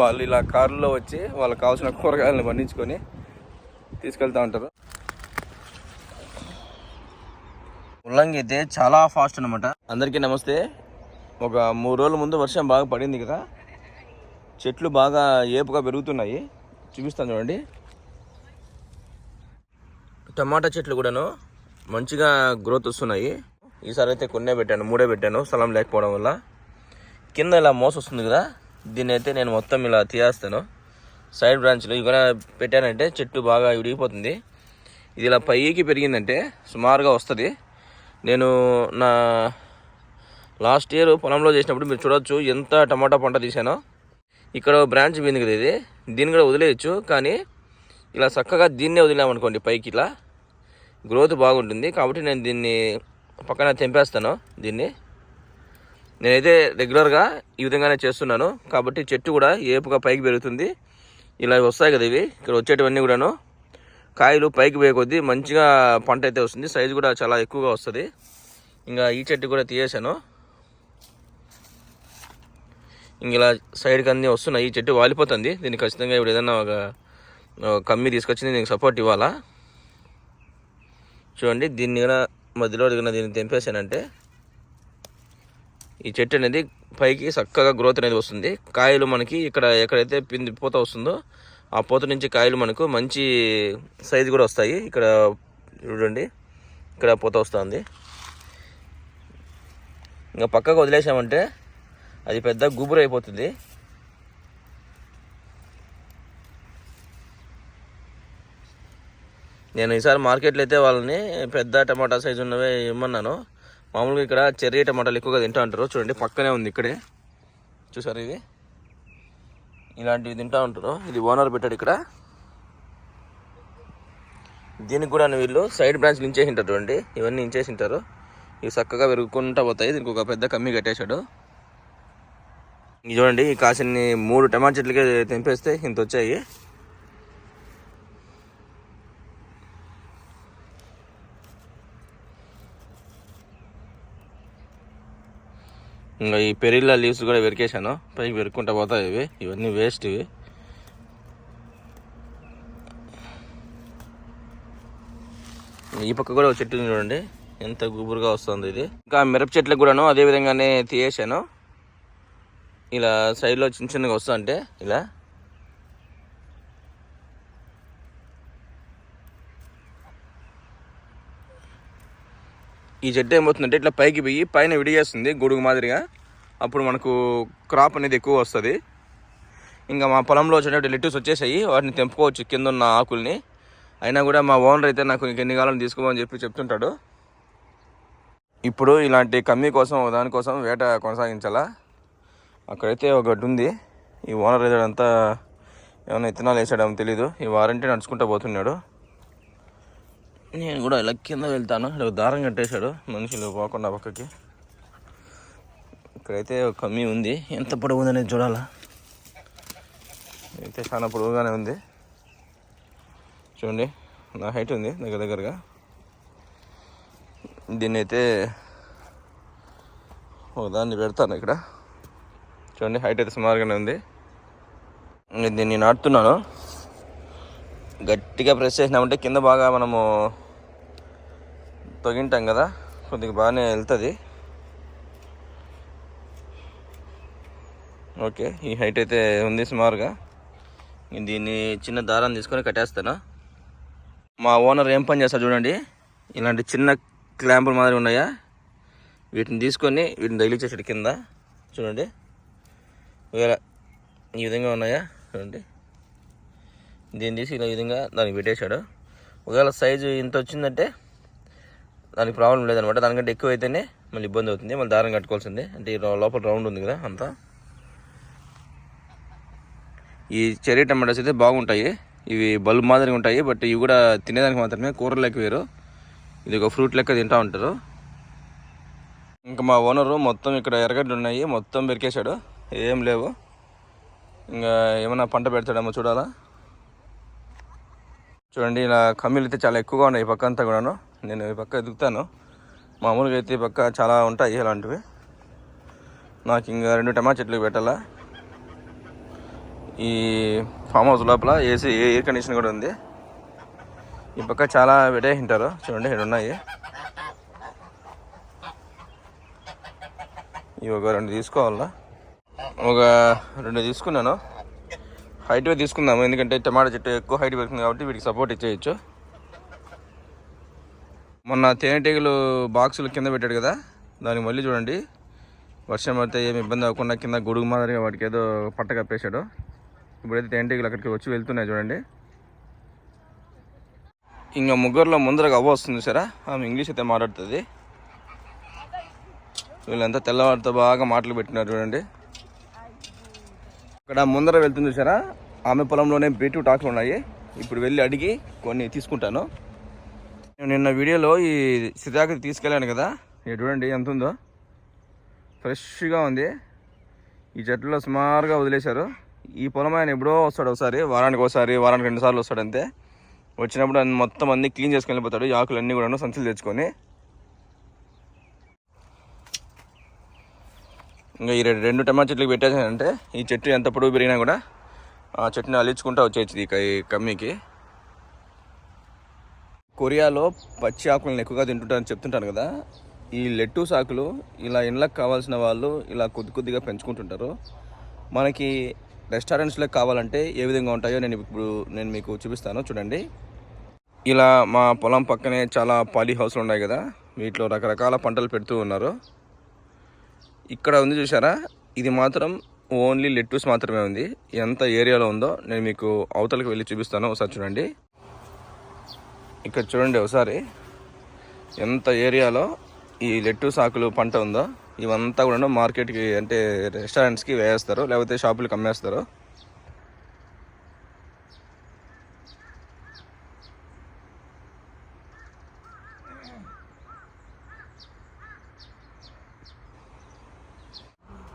వాళ్ళు ఇలా కారులో వచ్చి వాళ్ళకి కావాల్సిన కూరగాయలను పండించుకొని తీసుకెళ్తా ఉంటారు. ముల్లంగి అయితే చాలా ఫాస్ట్ అనమాట అందరికీ నమస్తే. ఒక మూడు రోజుల ముందు వర్షం బాగా పడింది కదా. చెట్లు బాగా ఏపుగా పెరుగుతున్నాయి. చూపిస్తాను చూడండి. టమాటా చెట్లు కూడాను మంచిగా గ్రోత్ వస్తున్నాయి. ఈసారి అయితే కొన్నే పెట్టాను మూడే పెట్టాను స్థలం లేకపోవడం వల్ల. కింద ఇలా మోస వస్తుంది కదా. దీన్ని అయితే నేను మొత్తం ఇలా తీయేస్తాను. సైడ్ బ్రాంచ్లో ఇవి కూడా పెట్టానంటే చెట్టు బాగా విడిగిపోతుంది. ఇది ఇలా పైకి పెరిగిందంటే సుమారుగా వస్తుంది. నేను నా లాస్ట్ ఇయర్ పొలంలో చేసినప్పుడు మీరు చూడొచ్చు ఎంత టమాటా పంట తీసానో ఇక్కడ బ్రాంచ్ పోయింది కదా ఇది దీన్ని కూడా వదిలేయచ్చు కానీ ఇలా చక్కగా దీన్నే వదిలామనుకోండి పైకి ఇలా గ్రోత్ బాగుంటుంది. కాబట్టి నేను దీన్ని పక్కన తెంపేస్తాను దీన్ని. నేనైతే రెగ్యులర్గా ఈ విధంగానే చేస్తున్నాను. కాబట్టి చెట్టు కూడా ఏపుగా పైకి పెరుగుతుంది. ఇలా వస్తాయి కదా ఇవి. ఇక్కడ వచ్చేటివన్నీ కూడాను. కాయలు పైకి పోయే కొద్దీ మంచిగా పంట అయితే వస్తుంది. సైజు కూడా చాలా ఎక్కువగా వస్తుంది. ఇంకా ఈ చెట్టు కూడా తీయేశాను ఇంక ఇలా సైడ్కి అన్నీ వస్తున్నాయి. ఈ చెట్టు వాలిపోతుంది. దీనికి ఖచ్చితంగా ఇప్పుడు ఏదైనా ఒక కమ్మి తీసుకొచ్చి దీనికి సపోర్ట్ ఇవ్వాలా? చూడండి. దీన్ని కూడా మధ్యలో దిగిన దీన్ని తెంపేశానంటే. ఈ చెట్టు అనేది పైకి చక్కగా గ్రోత్ అనేది వస్తుంది. కాయలు మనకి ఇక్కడ ఎక్కడైతే పిండి పూత వస్తుందో ఆ పూత నుంచి కాయలు మనకు మంచి సైజు కూడా వస్తాయి. ఇక్కడ చూడండి ఇక్కడ పూత వస్తుంది. ఇంకా పక్కకు వదిలేసామంటే అది పెద్ద గుబురు అయిపోతుంది. నేను ఈసారి మార్కెట్లో అయితే వాళ్ళని పెద్ద టమాటా సైజు ఉన్నవే ఇమ్మన్నాను. మామూలుగా ఇక్కడ చెర్రీ టమాటాలు ఎక్కువగా తింటా ఉంటారు. చూడండి పక్కనే ఉంది ఇక్కడే. చూసారు ఇది? ఇలాంటివి తింటా ఉంటారు. ఇది ఓనర్ పెట్టాడు ఇక్కడ. దీనికి కూడా వీళ్ళు సైడ్ బ్రాంచ్ ఇంచేసింటారు చూడండి. ఇవన్నీ ఇంచేసి ఉంటారు ఇవి చక్కగా పెరుగుకుంటా పోతాయి. దీనికి ఒక పెద్ద కమ్మి కట్టేశాడు. ఇది చూడండి కాసిన్ని మూడు టమాటా చెట్లకే తెంపేస్తే ఇంత వచ్చాయి. ఇంకా ఈ పెరిల్ల లీవ్స్ కూడా వెరికేశాను. పైకి పెరుక్కుంటా పోతాయి ఇవి. ఇవన్నీ వేస్ట్ ఇవి. ఈ పక్క కూడా ఒక చెట్టు చూడండి. ఎంత గుబురుగా వస్తుంది ఇది. ఇంకా మిరప చెట్లకు కూడాను అదే విధంగానే తీయేశాను ఇలా సైడ్లో చిన్న చిన్నగా వస్తుంటే ఇలా ఈ చెట్టు ఏమవుతుందంటే ఇట్లా పైకి పోయి పైన విడిగేస్తుంది గొడుగు మాదిరిగా. అప్పుడు మనకు క్రాప్ అనేది ఎక్కువ వస్తుంది. ఇంకా మా పొలంలో వచ్చేటువంటి లెట్టూస్ వచ్చేసాయి. వాటిని తెంపుకోవచ్చు కింద ఉన్న ఆకుల్ని. అయినా కూడా మా ఓనర్ అయితే నాకు ఇంకెన్ని కాలం తీసుకోమని చెప్పి చెప్తుంటాడు. ఇప్పుడు ఇలాంటి కమ్మీ కోసం దానికోసం వేట కొనసాగించాలా? అక్కడైతే ఒక గడ్డి ఉంది. ఈ ఓనర్ అంతా ఏమైనా ఇత్తనాలు వేసాడేమో తెలీదు. ఈ వారంటీ నడుచుకుంటూ పోతున్నాడు. నేను కూడా ఇలా కింద వెళ్తాను. ఇక్కడ దారం కట్టేశాడు. మనుషులు పోకుండా పక్కకి. ఇక్కడైతే ఒక కమ్మీ ఉంది. ఎంత పొడవు ఉందనేది చూడాలా? అయితే చాలా పొడవుగానే ఉంది. చూడండి నా హైట్ ఉంది దగ్గర దగ్గరగా. దీన్ని అయితే ఒక దాన్ని పెడతాను ఇక్కడ. చూడండి హైట్ అయితే సుమారుగానే ఉంది. నేను దీన్ని నాటుతున్నాను. గట్టిగా ప్రెస్ చేసినామంటే కింద బాగా మనము తొగింటాం కదా. కొద్దిగా బాగానే వెళ్తుంది. ఓకే ఈ హైట్ అయితే ఉంది సుమారుగా. దీన్ని చిన్న దారాన్ని తీసుకొని కట్టేస్తాను. మా ఓనర్ ఏం పని చేస్తారు చూడండి. ఇలాంటి చిన్న క్లాంపులు మాదిరి ఉన్నాయా? వీటిని తీసుకొని వీటిని తగిలిచ్చేసాడు కింద. చూడండి. ఒకవేళ ఈ విధంగా ఉన్నాయా? చూడండి. దీన్ని తీసి ఇలా ఈ విధంగా దానికి పెట్టేశాడు. ఒకవేళ సైజు ఇంత వచ్చిందంటే దానికి ప్రాబ్లం లేదనమాట. దానికంటే ఎక్కువ అయితేనే మళ్ళీ ఇబ్బంది అవుతుంది. మళ్ళీ దారం కట్టుకోవాల్సిందే. అంటే లోపల రౌండ్ ఉంది కదా అంతా. ఈ చెర్రీ టమాటాస్ అయితే బాగుంటాయి. ఇవి బల్బ్ మాదిరిగా ఉంటాయి. బట్ ఇవి కూడా తినేదానికి మాత్రమే కూర లెక్క వేరు. ఇది ఒక ఫ్రూట్ లెక్క తింటా ఉంటారు. ఇంకా మా ఓనరు మొత్తం ఇక్కడ ఎర్రగడ్డలు ఉన్నాయి. మొత్తం పెరికేశాడు. ఏం లేవు. ఇంకా ఏమైనా పంట పెడతాడేమో చూడాలా. చూడండి ఇలా కమ్మీలు అయితే చాలా ఎక్కువగా ఉన్నాయి ఈ పక్క అంతా కూడాను. నేను ఈ పక్క ఎదుగుతాను. మామూలుగా అయితే ఈ పక్క చాలా ఉంటాయి ఇలాంటివి. నాకు ఇంకా రెండు టమా చెట్లు పెట్టాలా. ఈ ఫామ్ హౌస్ లోపల ఏసీ ఎయిర్ కండిషన్ కూడా ఉంది. ఈ పక్క చాలా పెట్టేసింటారు చూడండి ఇక్కడ ఉన్నాయి. ఇవి ఒక రెండు తీసుకోవాలా? ఒక రెండు తీసుకున్నాను. హైట్ తీసుకుందాము. ఎందుకంటే టమాటా చెట్టు ఎక్కువ హైట్ పెరుగుతుంది కాబట్టి వీటికి సపోర్ట్ ఇచ్చేయచ్చు. మొన్న తేనెటీగలు బాక్సులు కింద పెట్టాడు కదా దానికి మళ్ళీ చూడండి. వర్షం పడితే ఏమి ఇబ్బంది అవ్వకుండా కింద గొడుగు మాదిరిగా వాటికి ఏదో పట్ట కప్పేశాడు. ఇప్పుడైతే తేనెటీగలు అక్కడికి వచ్చి వెళ్తున్నాయి చూడండి. ఇంకా ముగ్గురులో ముందరగా అవ్వ వస్తుంది సరే ఆమె ఇంగ్లీష్ అయితే మాట్లాడుతుంది. వీళ్ళంతా తెల్లవారితో బాగా మాటలు పెట్టినారు చూడండి. ఇక్కడ ముందర వెళ్తుంది చూసారా? ఆమె పొలంలోనే బీట్రూట్ ఆకులు ఉన్నాయి. ఇప్పుడు వెళ్ళి అడిగి కొన్ని తీసుకుంటాను. నేను నిన్న వీడియోలో ఈ సీతాకి తీసుకెళ్ళాను కదా. ఇది చూడండి ఎంత ఉందో. ఫ్రెష్గా ఉంది. ఈ చెట్లలో సుమారుగా వదిలేశారు. ఈ పొలం ఆయన ఎప్పుడో వస్తాడు ఒకసారి వారానికి ఒకసారి వారానికి రెండు సార్లు వస్తాడు అంతే. వచ్చినప్పుడు అన్ని మొత్తం అన్ని క్లీన్ చేసుకుని వెళ్ళిపోతాడు ఈ ఆకులు అన్నీ కూడా సంచులు తెచ్చుకొని. ఇంకా ఈ రెండు- టమాటా చెట్లు పెట్టేసానంటే ఈ చెట్టు ఎంత పొడవు పెరిగినా కూడా చెట్టుని అలిచుకుంటా వచ్చేది ఈ క- ఈ కమ్మీకి. కొరియాలో పచ్చి ఆకులను ఎక్కువగా తింటుంటారని చెప్తుంటాను కదా. ఈ లెట్టూస్ ఆకులు ఇలా ఇండ్లకు కావాల్సిన వాళ్ళు ఇలా కొద్ది కొద్దిగా పెంచుకుంటుంటారు. మనకి రెస్టారెంట్స్లో కావాలంటే ఏ విధంగా ఉంటాయో నేను ఇప్పుడు నేను మీకు చూపిస్తాను చూడండి. ఇలా మా పొలం పక్కనే చాలా పాలీ హౌస్లు ఉన్నాయి కదా. వీటిలో రకరకాల పంటలు పెడుతూ ఉన్నారు. ఇక్కడ ఉంది చూసారా ఇది మాత్రం ఓన్లీ లెట్టూస్ మాత్రమే ఉంది. ఎంత ఏరియాలో ఉందో నేను మీకు అవతలకి వెళ్ళి చూపిస్తాను. ఒకసారి చూడండి. ఇక్కడ చూడండి ఒకసారి. ఎంత ఏరియాలో ఈ లెట్టూస్ ఆకులు పంట ఉందో. ఇవంతా కూడా మార్కెట్కి అంటే రెస్టారెంట్స్కి వేస్తారు. లేకపోతే షాపులకు అమ్మేస్తారు.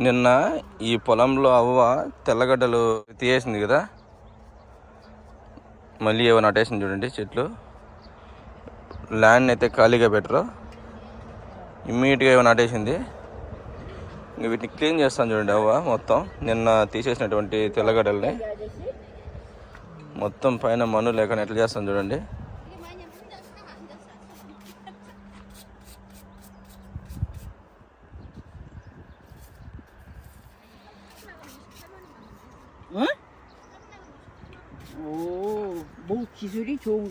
నిన్న ఈ పొలంలో అవ్వ తెల్లగడ్డలు తీయేసింది కదా. మళ్ళీ ఏవో నాటేసింది చూడండి చెట్లు. ల్యాండ్ అయితే ఖాళీగా పెట్టరు. ఇమ్మీడియట్గా ఏమైనా అటేసింది ఇంక వీటిని క్లీన్ చేస్తాను చూడండి అవ్వ మొత్తం. నిన్న తీసేసినటువంటి తెల్లగడ్డల్ని. మొత్తం పైన మన్ను లేకుండా ఎట్లా చేస్తాను చూడండి.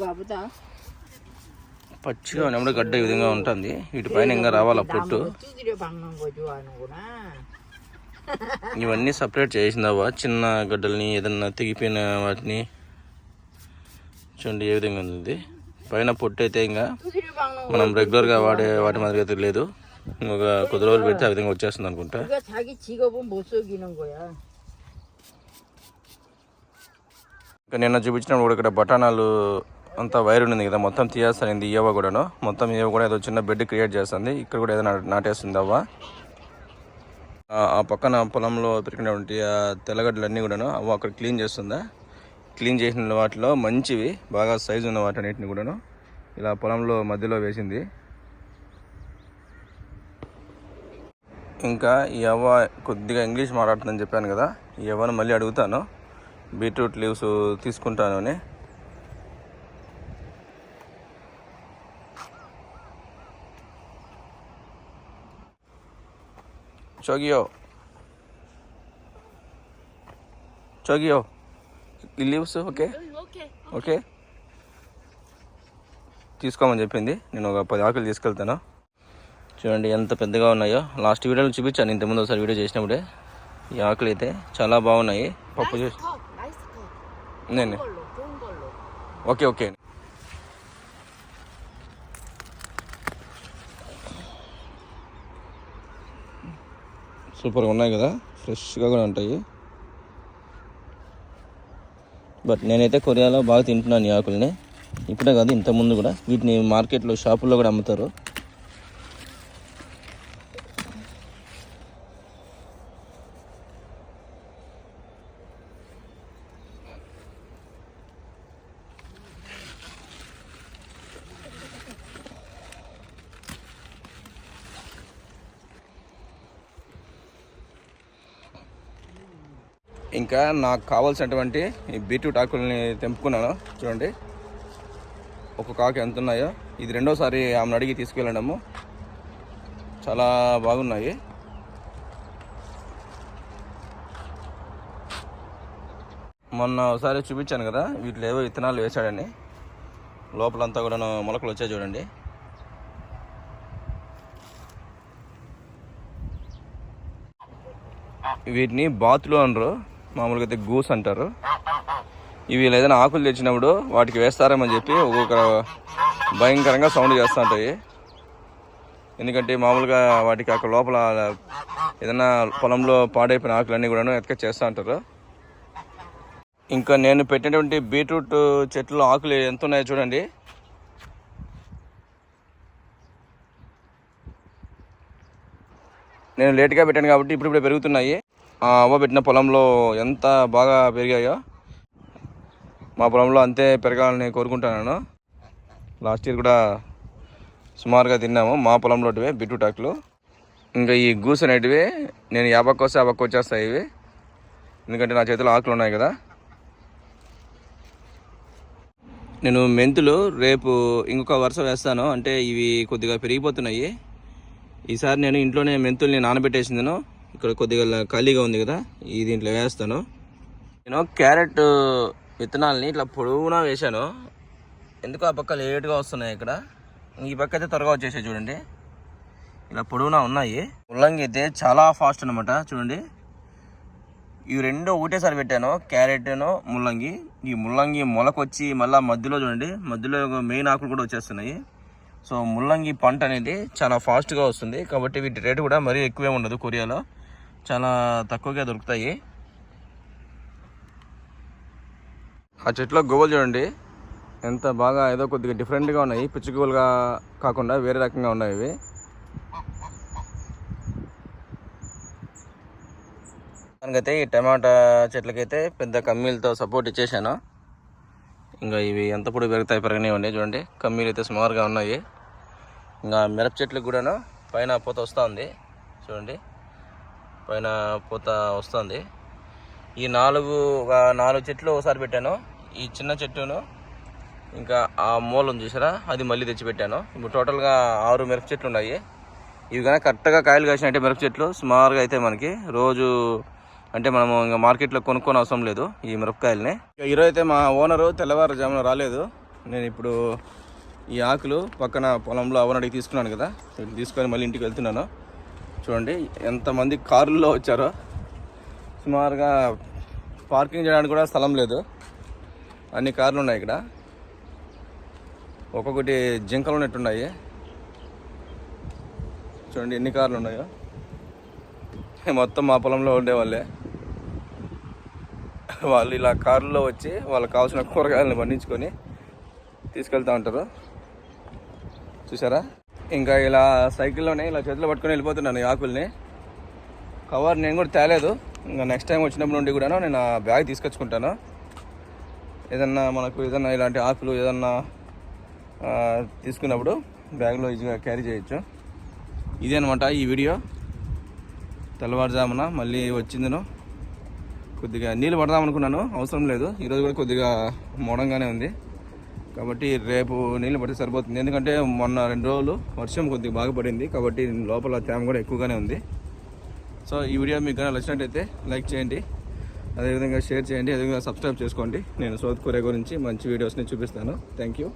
బాబుదా పచ్చిగా ఉన్నప్పుడు గడ్డ ఈ విధంగా ఉంటుంది. వీటి పైన ఇంకా రావాలి పొట్టు. ఇవన్నీ సపరేట్ చేసిందావా చిన్న గడ్డల్ని ఏదన్నా తెగిపోయిన వాటిని. చూడండి ఏ విధంగా ఉంది పైన పొట్టు అయితే ఇంకా మనం రెగ్యులర్గా వాడే వాటి మాదిరిగా తెలియదు. ఒక కొద్ది రోజులు పెడితే ఆ విధంగా వచ్చేస్తుంది అనుకుంటా. ఇంకా నిన్న చూపించినప్పుడు కూడా ఇక్కడ బఠానాలు అంతా వైర్ ఉంది కదా మొత్తం తీయేస్తాను ఇవ్వ కూడాను. మొత్తం ఇవ్వ కూడా ఏదో చిన్న బెడ్ క్రియేట్ చేస్తుంది. ఇక్కడ కూడా ఏదో నాటేస్తుంది అవ్వ. ఆ పక్కన పొలంలో పెరిగినటువంటి ఆ తెల్లగడ్డలన్నీ కూడాను అవ్వ అక్కడ క్లీన్ చేస్తుందా? క్లీన్ చేసిన వాటిలో మంచివి బాగా సైజు ఉన్న వాటన్నిటిని కూడాను ఇలా పొలంలో మధ్యలో వేసింది. ఇంకా ఈ అవ్వ కొద్దిగా ఇంగ్లీష్ మాట్లాడుతుందని చెప్పాను కదా ఈ అవ్వను మళ్ళీ అడుగుతాను. బీట్రూట్ లీవ్స్ తీసుకుంటాను అని. 저기요. 저기요. He ఓకే ఓకే తీసుకోమని చెప్పింది నేను ఒక పది ఆకులు తీసుకెళ్తాను చూడండి ఎంత పెద్దగా ఉన్నాయో. లాస్ట్ వీడియోలో చూపించాను ఇంతకుముందు ఒకసారి వీడియో చేసినప్పుడే. ఈ ఆకులు అయితే చాలా బాగున్నాయి. పప్పు చూసి నేను. Okay okay. సూపర్గా ఉన్నాయి కదా. ఫ్రెష్గా కూడా ఉంటాయి. బట్ నేనైతే కొరియాలో బాగా తింటున్నాను ఈ ఆకుల్ని. ఇప్పుడే కాదు ఇంతకుముందు ముందు కూడా. వీటిని మార్కెట్లో షాపుల్లో కూడా అమ్ముతారు. ఇంకా నాకు కావాల్సినటువంటి ఈ బీట్రూట్ ఆకుల్ని తెంపుకున్నాను. చూడండి. ఒక్కొక్క ఆకు ఎంత ఉన్నాయో. ఇది రెండోసారి ఆమెను అడిగి తీసుకెళ్ళడము. చాలా బాగున్నాయి. మొన్న ఒకసారి చూపించాను కదా వీటిలో ఏవో విత్తనాలు వేశాడని. లోపలంతా కూడా మొలకలు వచ్చాయి చూడండి. వీటిని బాతులు అనరు మామూలుగా అయితే గూస్ అంటారు. ఇవి ఏదైనా ఆకులు తెచ్చినప్పుడు వాటికి వేస్తారేమని చెప్పి ఒక్కొక్క భయంకరంగా సౌండ్ చేస్తూ ఉంటాయి. ఎందుకంటే మామూలుగా వాటికి అక్కడ లోపల ఏదైనా పొలంలో పాడైపోయిన ఆకులన్నీ కూడా ఎత్తుక చేస్తూ ఉంటారు. ఇంకా నేను పెట్టినటువంటి బీట్రూట్ చెట్లు ఆకులు ఎంత ఉన్నాయో చూడండి. నేను లేట్గా పెట్టాను కాబట్టి ఇప్పుడు ఇప్పుడే పెరుగుతున్నాయి. అవ్వ పెట్టిన పొలంలో ఎంత బాగా పెరిగాయో మా పొలంలో అంతే పెరగాలని కోరుకుంటున్నాను లాస్ట్ ఇయర్ కూడా సుమారుగా తిన్నాము మా పొలంలోటివే బీట్రూట్ ఆకులు ఇంకా ఈ గూస్ అనేటివి నేను యాభైకి వస్తే వచ్చేస్తాయి ఇవి. ఎందుకంటే నా చేతిలో ఆకులు ఉన్నాయి కదా. నేను మెంతులు రేపు ఇంకొక వరుస వేస్తాను అంటే ఇవి కొద్దిగా పెరిగిపోతున్నాయి. ఈసారి నేను ఇంట్లోనే మెంతుల్ని నానబెట్టేసిందను. ఇక్కడ కొద్దిగా ఖాళీగా ఉంది కదా ఈ దీంట్లో వేస్తాను. నేను క్యారెట్ విత్తనాలని ఇట్లా పొడవునా వేశాను. ఎందుకు ఆ పక్క లేట్గా వస్తున్నాయి ఇక్కడ. ఈ పక్క అయితే త్వరగా వచ్చేసాయి చూడండి. ఇలా పొడవునా ఉన్నాయి. ముల్లంగి అయితే చాలా ఫాస్ట్ అనమాట చూడండి. ఇవి రెండు ఒకటేసారి పెట్టాను క్యారెట్ను ముల్లంగి. ఈ ముల్లంగి మొలకొచ్చి మళ్ళీ మధ్యలో చూడండి మధ్యలో మెయిన్ ఆకులు కూడా వచ్చేస్తున్నాయి. సో ముల్లంగి పంట అనేది చాలా ఫాస్ట్గా వస్తుంది. కాబట్టి వీటి రేటు కూడా మరీ ఎక్కువే ఉండదు కొరియాలో. చాలా తక్కువగా దొరుకుతాయి. ఆ చెట్లో గువ్వలు చూడండి. ఎంత బాగా ఏదో కొద్దిగా డిఫరెంట్గా ఉన్నాయి. పిచ్చి గువ్వలుగా కాకుండా వేరే రకంగా ఉన్నాయి ఇవి. మనకైతే ఈ టమాటా చెట్లకైతే పెద్ద కమ్మీలతో సపోర్ట్ ఇచ్చేసాను. ఇంకా ఇవి ఎంత పొడి పెరుగుతాయి పెరగనివ్వండి చూడండి. కమ్మీలు అయితే సుమారుగా ఉన్నాయి. ఇంకా మిరప చెట్లకు కూడాను పైన పూత వస్తూ ఉంది చూడండి. పైన పూత వస్తుంది. ఈ నాలుగు ఒక నాలుగు చెట్లు ఒకసారి పెట్టాను. ఈ చిన్న చెట్టును ఇంకా ఆ మూల ఉంది చూసారా? అది మళ్ళీ తెచ్చి పెట్టాను ఇప్పుడు టోటల్గా ఆరు మిరప చెట్లు ఉన్నాయి. ఇవి కానీ కరెక్ట్గా కాయలు కాసినట్టే మిరప చెట్లు. సుమారుగా అయితే మనకి రోజు అంటే మనము ఇంకా మార్కెట్లో కొనుక్కొని అవసరం లేదు ఈ మిరపకాయలని. ఈరోజు అయితే మా ఓనరు తెల్లవారుజామున రాలేదు. నేను ఇప్పుడు ఈ ఆకులు పక్కన పొలంలో అవనడికి తీసుకున్నాను కదా. తీసుకొని మళ్ళీ ఇంటికి వెళ్తున్నాను. చూడండి ఎంతమంది కారుల్లో వచ్చారో. సుమారుగా పార్కింగ్ చేయడానికి కూడా స్థలం లేదు. అన్ని కార్లు ఉన్నాయి ఇక్కడ. ఒక్కొక్కటి జింకలు ఉన్నట్టున్నాయి. చూడండి ఎన్ని కార్లు ఉన్నాయో. మొత్తం మా పొలంలో ఉండేవాళ్ళే. వాళ్ళు ఇలా కారులో వచ్చి వాళ్ళకి కావాల్సిన కూరగాయలను పండించుకొని తీసుకెళ్తూ ఉంటారు. చూసారా? ఇంకా ఇలా సైకిల్లోనే ఇలా చేతిలో పట్టుకొని వెళ్ళిపోతున్నాను ఈ ఆకుల్ని. కవర్ నేను కూడా తేలేదు. ఇంకా నెక్స్ట్ టైం వచ్చినప్పుడు నుండి కూడా నేను ఆ బ్యాగ్ తీసుకొచ్చుకుంటాను. ఏదన్నా మనకు ఏదన్నా ఇలాంటి ఆకులు ఏదన్నా తీసుకున్నప్పుడు బ్యాగ్లో ఈజీగా క్యారీ చేయొచ్చు. ఇదే అనమాట ఈ వీడియో. తెల్లవారుజామున మళ్ళీ వచ్చిందను. కొద్దిగా నీళ్ళు పడదాం అనుకున్నాను అవసరం లేదు. ఈరోజు కూడా కొద్దిగా మోడంగానే ఉంది. కాబట్టి రేపు నీళ్ళు పడితే సరిపోతుంది. ఎందుకంటే మొన్న రెండు రోజులు వర్షం కొద్దిగా బాగా పడింది. కాబట్టి లోపల తేమ కూడా ఎక్కువగానే ఉంది. సో ఈ వీడియో మీకు కానీ నచ్చినట్టయితే లైక్ చేయండి. అదేవిధంగా షేర్ చేయండి. అదేవిధంగా సబ్స్క్రైబ్ చేసుకోండి. నేను సౌత్ కొరియా గురించి మంచి వీడియోస్ని చూపిస్తాను. Thank you.